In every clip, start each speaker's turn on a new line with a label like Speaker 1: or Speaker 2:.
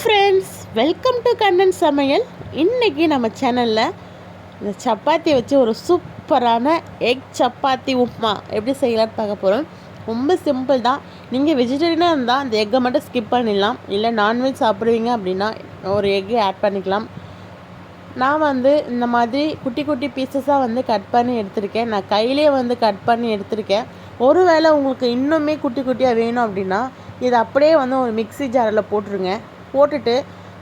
Speaker 1: Friends welcome to Kannan சமையல். இன்றைக்கி நம்ம சேனலில் இந்த சப்பாத்தி வச்சு ஒரு சூப்பரான எக் சப்பாத்தி உப்புமா எப்படி செய்யலாம்னு பார்க்க போகிறோம் ரொம்ப சிம்பிள் தான். நீங்கள் வெஜிடேரியனாக இருந்தால் அந்த எக்கை மட்டும் ஸ்கிப் பண்ணிடலாம். இல்லை நான்வெஜ் சாப்பிடுவீங்க அப்படின்னா ஒரு எக்கு ஆட் பண்ணிக்கலாம். நான் வந்து இந்த மாதிரி குட்டி குட்டி பீசஸாக வந்து கட் பண்ணி எடுத்திருக்கேன். நான் கையிலே வந்து கட் பண்ணி எடுத்திருக்கேன். ஒருவேளை உங்களுக்கு இன்னுமே குட்டி குட்டியாக வேணும் அப்படின்னா இது அப்படியே வந்து ஒரு மிக்சி ஜாரில் போட்டுருங்க. போட்டுட்டு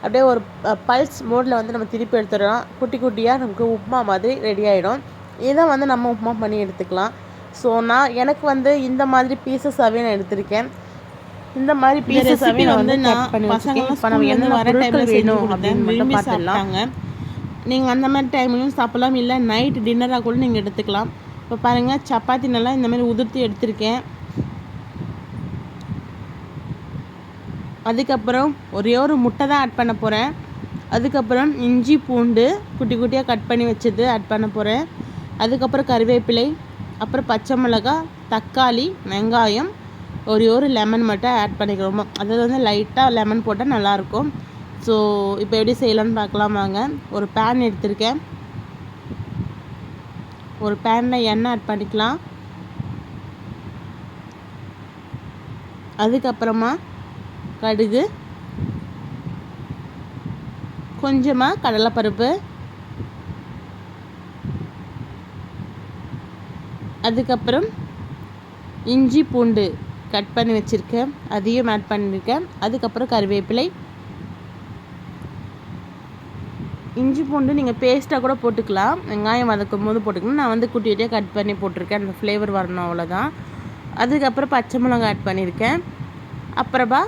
Speaker 1: அப்படியே ஒரு பல்ஸ் மோடில் வந்து நம்ம திருப்பி எடுத்துடலாம். குட்டி குட்டியாக நமக்கு உப்புமா மாதிரி ரெடி ஆகிடும் இதை வந்து நம்ம உப்புமா பண்ணி எடுத்துக்கலாம். ஸோ நான் எனக்கு வந்து இந்த மாதிரி பீசஸாகவே நான் எடுத்திருக்கேன். இந்த மாதிரி பீசஸாகவே நான் வந்து நான் பண்ணி வச்சுருக்கேன். இப்போ நம்ம என்ன வர டைமில் வேணும் அப்படின்னு மட்டும் நீங்கள் அந்த மாதிரி டைம்லையும் சாப்பிட்லாம். இல்லை நைட் டின்னராக கூட நீங்கள் எடுத்துக்கலாம். இப்போ பாருங்கள் சப்பாத்தி நல்லா இந்த மாதிரி உதிர்த்தி எடுத்திருக்கேன். அதுக்கப்புறம் ஒரே ஒரு முட்டை தான் ஆட் பண்ண போகிறேன் அதுக்கப்புறம் இஞ்சி பூண்டு குட்டி குட்டியாக கட் பண்ணி வச்சது ஆட் பண்ண போகிறேன் அதுக்கப்புறம் கருவேப்பிலை அப்புறம் பச்சை மிளகாய் தக்காளி வெங்காயம் ஒரே ஒரு லெமன் மட்டும் ஆட் பண்ணிக்கிறோம் அதாவது வந்து லைட்டாக லெமன் போட்டால் நல்லாயிருக்கும் ஸோ இப்போ எப்படி செய்யலான்னு பார்க்கலாம் வாங்க. ஒரு பேன் எடுத்திருக்கேன். ஒரு பேனில் எண்ணெய் ஆட் பண்ணிக்கலாம். அதுக்கப்புறமா கடுகு கொஞ்சமாக கடலைப்பருப்பு அதுக்கப்புறம் இஞ்சி பூண்டு கட் பண்ணி வச்சுருக்கேன். அதையும் ஆட் பண்ணியிருக்கேன் அதுக்கப்புறம் கருவேப்பிலை. இஞ்சி பூண்டு நீங்கள் பேஸ்ட்டாக கூட போட்டுக்கலாம். வெங்காயம் வதக்கும் போது போட்டுக்கலாம். நான் வந்து குட்டி குட்டியாக கட் பண்ணி போட்டிருக்கேன். அந்த ஃப்ளேவர் வரணும் அவ்வளோதான் அதுக்கப்புறம் பச்சை மிளகா ஆட் பண்ணியிருக்கேன் அப்புறமா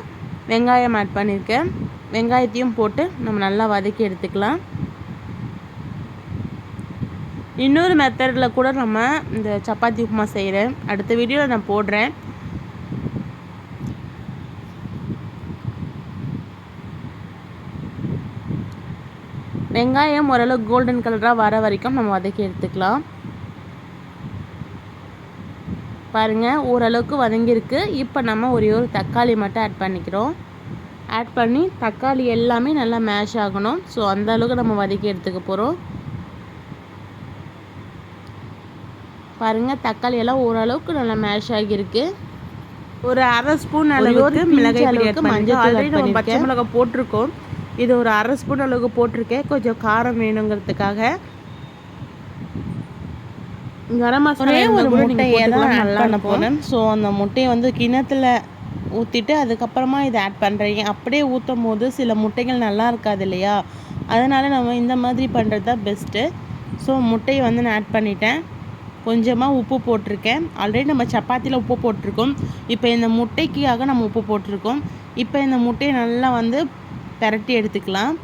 Speaker 1: வெங்காயம் ஆட் பண்ணியிருக்கேன். வெங்காயத்தையும் போட்டு நம்ம நல்லா வதக்கி எடுத்துக்கலாம். இன்னொரு மெத்தடில் கூட நம்ம இந்த சப்பாத்தி உப்புமா செய்கிறேன் அடுத்த வீடியோவில் நான் போடுறேன். வெங்காயம் ஓரளவு கோல்டன் கலராக வர வரைக்கும் நம்ம வதக்கி எடுத்துக்கலாம். பாருங்கள் ஓரளவுக்கு வதங்கியிருக்கு. இப்போ நம்ம ஒரே ஒரு தக்காளி மட்டும் ஆட் பண்ணிக்கிறோம். ஆட் பண்ணி தக்காளி எல்லாமே நல்லா மேஷ் ஆகணும். ஸோ அந்த அளவுக்கு நம்ம வதக்கி எடுத்துக்க போகிறோம் பாருங்கள் தக்காளி எல்லாம் ஓரளவுக்கு நல்லா மேஷ் ஆகியிருக்கு. ஒரு அரை ஸ்பூன் அளவுக்கு மிளகாய் அளவுக்கு மஞ்சள் ஆல்ரெடி நம்ம பச்சை மிளகாய் போட்டிருக்கோம். இது ஒரு அரை ஸ்பூன் அளவுக்கு போட்டிருக்கேன். கொஞ்சம் காரம் வேணுங்கிறதுக்காக. கரம் மசாலா ஒரு முட்டையை தான் நல்லா போனேன் ஸோ அந்த முட்டையை வந்து கிணத்துல ஊற்றிட்டு அதுக்கப்புறமா இதை ஆட் பண்ணுறீங்க அப்படியே ஊற்றும் போது சில முட்டைகள் நல்லா இருக்காது இல்லையா? அதனால் நம்ம இந்த மாதிரி பண்ணுறது தான் பெஸ்ட்டு ஸோ முட்டையை வந்து நான் ஆட் பண்ணிட்டேன். கொஞ்சமாக உப்பு போட்டிருக்கேன். ஆல்ரெடி நம்ம சப்பாத்தியில் உப்பு போட்டிருக்கோம். இப்போ இந்த முட்டைக்காக நம்ம உப்பு போட்டிருக்கோம். இப்போ இந்த முட்டையை நல்லா வந்து பெரட்டி எடுத்துக்கலாம்.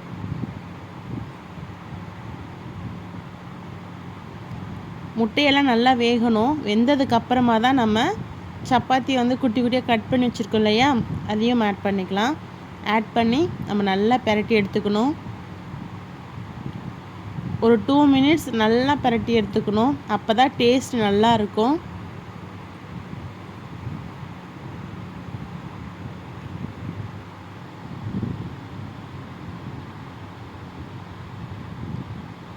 Speaker 1: முட்டையெல்லாம் நல்லா வேகணும். வெந்ததுக்கு அப்புறமா தான் நம்ம சப்பாத்தி வந்து குட்டி குட்டியாக கட் பண்ணி வச்சுருக்கோம் இல்லையா? அதையும் ஆட் பண்ணிக்கலாம். ஆட் பண்ணி நம்ம நல்லா பெரட்டி எடுத்துக்கணும். ஒரு டூ மினிட்ஸ் நல்லா பெரட்டி எடுத்துக்கணும். அப்போ தான் டேஸ்ட் நல்லா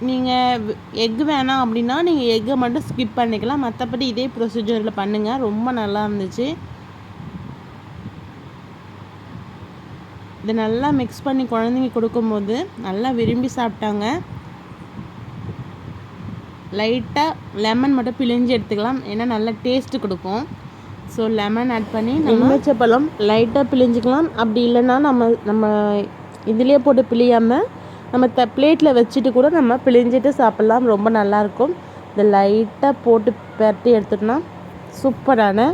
Speaker 1: நீங்கள் எக் வேணாம் அப்படின்னா நீங்கள் எக்கை மட்டும் ஸ்கிப் பண்ணிக்கலாம். மற்றபடி இதே ப்ரொசீஜரில் பண்ணுங்கள் ரொம்ப நல்லா இருந்துச்சு. இதை நல்லா மிக்ஸ் பண்ணி குழந்தைங்க கொடுக்கும்போது நல்லா விரும்பி சாப்பிட்டாங்க. லைட்டாக லெமன் மட்டும் பிழிஞ்சு எடுத்துக்கலாம். ஏன்னா நல்லா டேஸ்ட்டு கொடுக்கும். ஸோ லெமன் ஆட் பண்ணி நம்ம பழம் லைட்டாக பிழிஞ்சிக்கலாம். அப்படி இல்லைன்னா நம்ம நம்ம இதுலேயே போட்டு பிழியாமல் நம்ம த பிளேட்டில் வச்சுட்டு கூட நம்ம பிழிஞ்சிட்டு சாப்பிட்லாம். ரொம்ப நல்லாயிருக்கும். இந்த லைட்டாக போட்டு பரட்டி எடுத்துட்டோம்னா சூப்பரான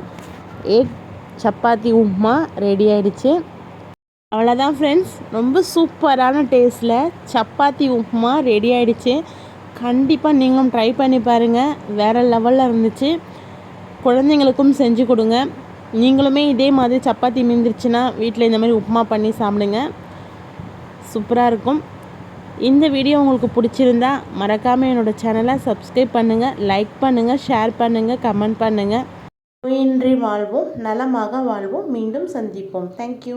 Speaker 1: எக் சப்பாத்தி உப்புமா ரெடி ஆகிடுச்சு அவ்வளோதான் ஃப்ரெண்ட்ஸ் ரொம்ப சூப்பரான டேஸ்ட்டில் சப்பாத்தி உப்புமா ரெடி ஆகிடுச்சு கண்டிப்பாக நீங்களும் ட்ரை பண்ணி பாருங்கள் வேறு லெவலில் இருந்துச்சு. குழந்தைங்களுக்கும் செஞ்சு கொடுங்க. நீங்களுமே இதே மாதிரி சப்பாத்தி மீந்துருச்சுன்னா வீட்டில் இந்த மாதிரி உப்புமா பண்ணி சாப்பிடுங்க. சூப்பராக இருக்கும். இந்த வீடியோ உங்களுக்கு பிடிச்சிருந்தா மறக்காமல் என்னோடய சேனலை சப்ஸ்கிரைப் பண்ணுங்கள் லைக் பண்ணுங்கள் ஷேர் பண்ணுங்கள் கமெண்ட் பண்ணுங்கள் நோயின்றி வாழ்வோம் நலமாக வாழ்வோம். மீண்டும் சந்திப்போம். தேங்க்யூ